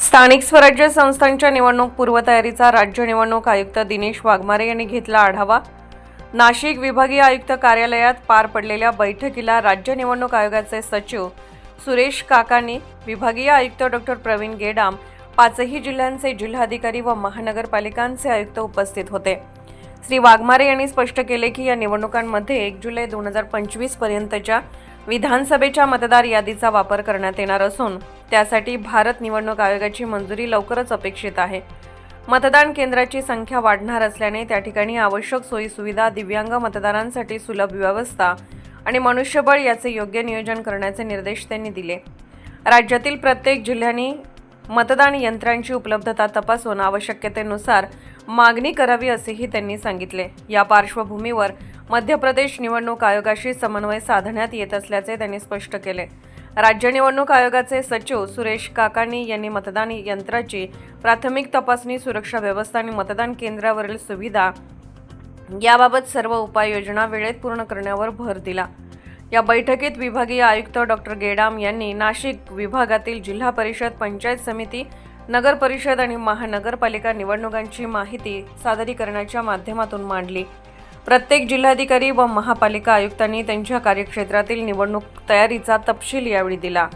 स्थानिक स्वराज्य संस्थांच्या निवडणूक पूर्वतयारीचा राज्य निवडणूक आयुक्त दिनेश वाघमारे यांनी घेतला आढावा. नाशिक विभागीय आयुक्त कार्यालयात पार पडलेल्या बैठकीला राज्य निवडणूक आयोगाचे सचिव सुरेश काकांनी विभागीय आयुक्त डॉक्टर प्रवीण गेडाम पाचही जिल्ह्यांचे जिल्हाधिकारी व महानगरपालिकांचे आयुक्त उपस्थित होते. श्री वाघमारे यांनी स्पष्ट केले की या निवडणुकांमध्ये एक जुलै दोन हजार पंचवीसपर्यंतच्या पर्यंतच्या विधानसभेच्या मतदार यादीचा वापर करण्यात येणार असून त्यासाठी भारत निवडणूक आयोगाची मंजुरी लवकरच अपेक्षित आहे. मतदान केंद्राची संख्या वाढणार असल्याने त्या ठिकाणी आवश्यक सोयीसुविधा दिव्यांग मतदारांसाठी सुलभ व्यवस्था आणि मनुष्यबळ याचे योग्य नियोजन करण्याचे निर्देश त्यांनी दिले. राज्यातील प्रत्येक जिल्ह्यांनी मतदान यंत्रांची उपलब्धता तपासून आवश्यकतेनुसार मागणी करावी असेही त्यांनी सांगितले. या पार्श्वभूमीवर मध्य प्रदेश निवडणूक आयोगाशी समन्वय साधण्यात येत असल्याचे त्यांनी स्पष्ट केले. राज्य निवडणूक आयोगाचे सचिव सुरेश काकानी यांनी मतदान यंत्राची प्राथमिक तपासणी सुरक्षा व्यवस्था आणि मतदान केंद्रावरील सुविधा याबाबत सर्व उपाययोजना वेळेत पूर्ण करण्यावर भर दिला. या बैठकीत विभागीय आयुक्त डॉक्टर गेडाम यांनी नाशिक विभागातील जिल्हा परिषद पंचायत समिती नगर परिषद आणि महानगरपालिका निवडणुकांची माहिती सादरीकरणाच्या माध्यमातून मांडली. प्रत्येक जिल्हाधिकारी व महापालिका आयुक्तांनी त्यांच्या कार्यक्षेत्रातील निवडणूक तयारीचा तपशील यावेळी दिला.